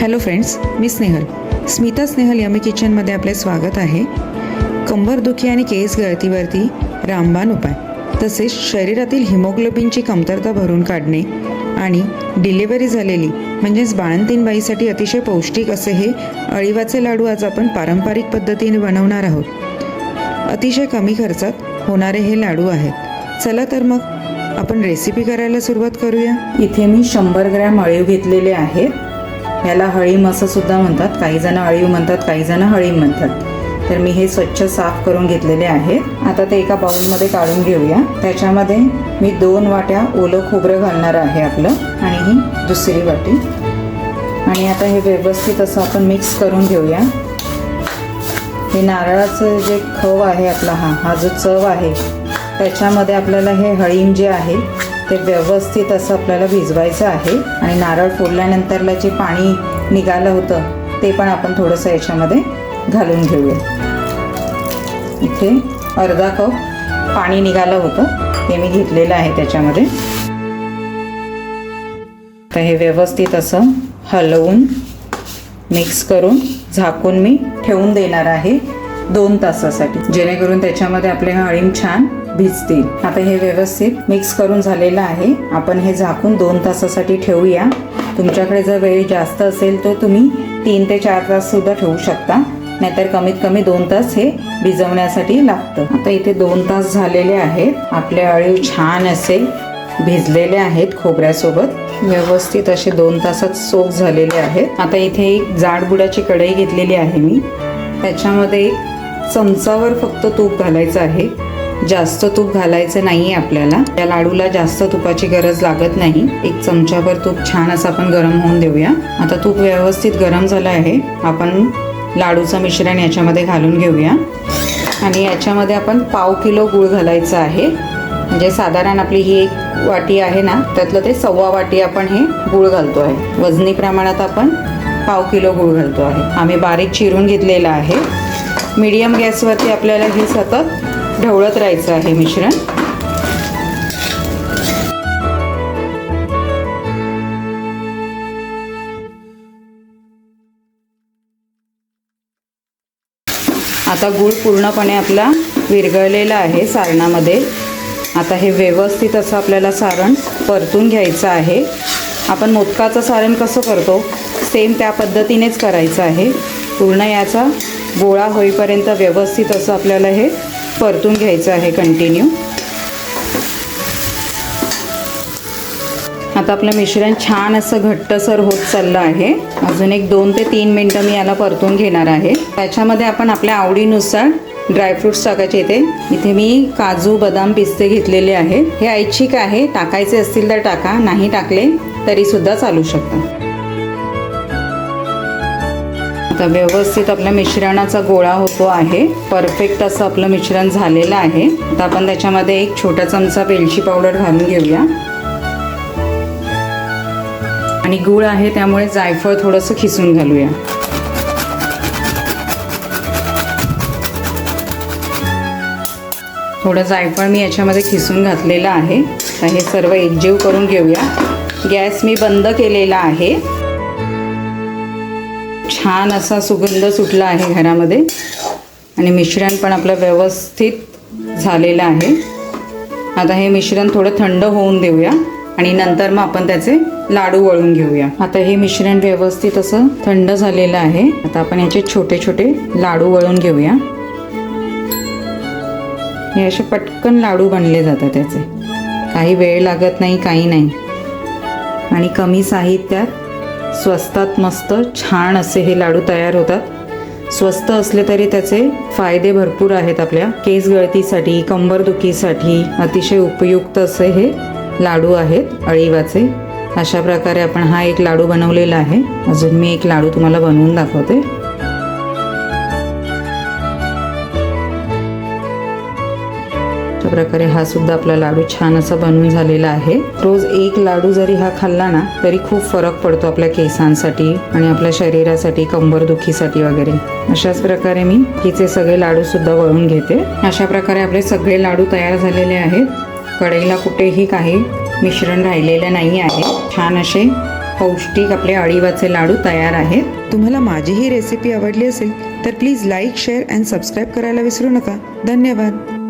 Hello friends मी Snehal. Smita Snehal yummy किचनमध्ये आपले स्वागत आहे. कंबरदुखी आणि केस गळतीवरती रामबाण उपाय. तसेच शरीरातील हिमोग्लोबिनची कमतरता भरून काढणे आणि डिलिव्हरी झालेली म्हणजेच बाळंतीण बाईसाठी अतिशय पौष्टिक असे हे अळीवाचे लाडू आज आपण पारंपरिक पद्धतीने बनवणार आहोत. अतिशय कमी खर्चात होणारे हे लाडू आहेत. चला तर मग आपण रेसिपी करायला सुरुवात करूया. इथे मी शंभर ग्रॅम अळीव घेतलेले आहेत. याला हळीम असं सुद्धा म्हणतात. काही जण अळीव म्हणतात काही जण हळीम म्हणतात. तर मी हे स्वच्छ साफ करून घेतलेले आहेत आता ते एका बाउलमध्ये काढून घेऊया. त्याच्यामध्ये मी दोन वाट्या ओलं खोबरं घालणार आहे आपलं आणि ही दुसरी वाटी. आणि आता हे व्यवस्थित असं आपण मिक्स करून घेऊया. हे नारळाचं जे खव आहे आपला हा हा जो चव आहे त्याच्यामध्ये आपल्याला हे हळीम जे आहे ते व्यवस्थित असं आपल्याला भिजवायचं आहे. आणि नारळ फोडल्यानंतरला जे पाणी निघालं होतं ते पण आपण थोडंसं याच्यामध्ये घालून घेऊया. इथे अर्धा कप पाणी निघालं होतं ते मी घेतलेलं आहे त्याच्यामध्ये. तर हे व्यवस्थित असं हलवून मिक्स करून झाकून मी ठेवून देणार आहे दोन तासासाठी. जेणेकरून त्याच्यामध्ये आपले हळीम अळीम छान भिजतील. आता हे व्यवस्थित मिक्स करून झालेलं आहे. आपण हे झाकून दोन तासासाठी ठेवूया. तुमच्याकडे जर वेळ जास्त असेल तर तुम्ही तीन ते चार तास सुद्धा ठेवू शकता. नाहीतर कमीत कमी दोन तास हे भिजवण्यासाठी लागतं. आता इथे दोन तास झालेले आहेत. आपले अळीव छान असे भिजलेले आहेत खोबऱ्यासोबत. व्यवस्थित असे दोन तासात सोप झालेले आहेत. आता इथे एक जाड बुडाची कढई घेतलेली आहे मी. त्याच्यामध्ये चमचावर फक्त तूप घालायचं आहे. जास्त तूप घालायचं नाही आहे आपल्याला. या लाडूला जास्त तुपाची गरज लागत नाही. एक चमचाभर तूप छान असं आपण गरम होऊन देऊया. आता तूप व्यवस्थित गरम झालं आहे. आपण लाडूचं मिश्रण याच्यामध्ये घालून घेऊया. आणि याच्यामध्ये आपण पाव किलो गूळ घालायचं आहे. म्हणजे साधारण आपली ही एक वाटी आहे ना त्यातलं ते सव्वा वाटी आपण हे गूळ घालतो आहे. वजनी प्रमाणात आपण पाव किलो गूळ घालतो आहे. आम्ही बारीक चिरून घेतलेलं आहे. मीडियम गॅसवरती आपल्याला हे सतत ढवळत राहायचं आहे मिश्रण. आता गूळ पूर्णपणे आपला विरघळलेला आहे सारणामध्ये. आता हे व्यवस्थित असं आपल्याला सारण परतून घ्यायचं आहे. आपण मोदकाचं सारण कसं करतो? सेम त्या पद्धतीनेच करायचं आहे. पूर्ण याचा गोळा होईपर्यंत व्यवस्थित असं आपल्याला हे परतून घ्यायचं आहे कंटिन्यू आता आपलं मिश्रण छान असं घट्टसर होत चाललं आहे. अजून एक दोन ते तीन मिनटं मी याला परतून घेणार आहे. त्याच्यामध्ये आपण आपल्या आवडीनुसार ड्रायफ्रुट्स टाकायचे इथे. इथे मी काजू बदाम पिस्ते घेतलेले आहेत. हे ऐच्छिक आहे. टाकायचे असतील तर टाका. नाही टाकले तरी सुद्धा चालू शकतात आता व्यवस्थित आपल्या मिश्रणाचा गोळा होतो आहे. परफेक्ट असं आपलं मिश्रण झालेलं आहे. आता आपण त्याच्यामध्ये एक छोटा चमचा वेलची पावडर घालून घेऊया. आणि गूळ आहे त्यामुळे जायफळ थोडंसं खिसून घालूया. थोडं जायफळ मी याच्यामध्ये खिसून घातलेलं आहे. तर हे सर्व एकजीव करून घेऊया. गॅस मी बंद केलेला आहे. छान असा सुगंध सुटला आहे घरामध्ये. आणि मिश्रण पण आपलं व्यवस्थित झालेलं आहे. आता हे मिश्रण थोडं थंड होऊन देऊया. आणि नंतर मग आपण त्याचे लाडू वळून घेऊया. आता हे मिश्रण व्यवस्थित असं थंड झालेलं आहे. आता आपण याचे छोटे छोटे लाडू वळून घेऊया. हे असे पटकन लाडू बनले जातात त्याचे. काही वेळ लागत नाही काही नाही. आणि कमी साहित्यात स्वस्तात मस्त छान असे हे लाडू तयार होतात. स्वस्त असले तरी त्याचे फायदे भरपूर आहेत आपल्या. केस गळतीसाठी कंबरदुखीसाठी अतिशय उपयुक्त असे हे लाडू आहेत अळीवाचे. अशा प्रकारे आपण हा एक लाडू बनवलेला आहे. अजून मी एक लाडू तुम्हाला बनवून दाखवते. प्रकारे हा सुद्धा आपला लाडू छान असा बनवून झालेला आहे. रोज एक लाडू जरी हा खाल्ला ना तरी खूप फरक पडतो आपल्या केसांसाठी आणि आपल्या शरीरासाठी कंबरदुखीसाठी वगैरे. अशाच प्रकारे मी हिचे सगळे लाडू सुद्धा वळून घेते. अशा प्रकारे आपले सगळे लाडू तयार झालेले आहेत. कढईला कुठेही काही मिश्रण राहिलेलं नाही आहे. छान असे पौष्टिक आपले अळीवाचे लाडू तयार आहेत. तुम्हाला माझी ही रेसिपी आवडली असेल तर please like share and subscribe करायला विसरू नका. धन्यवाद.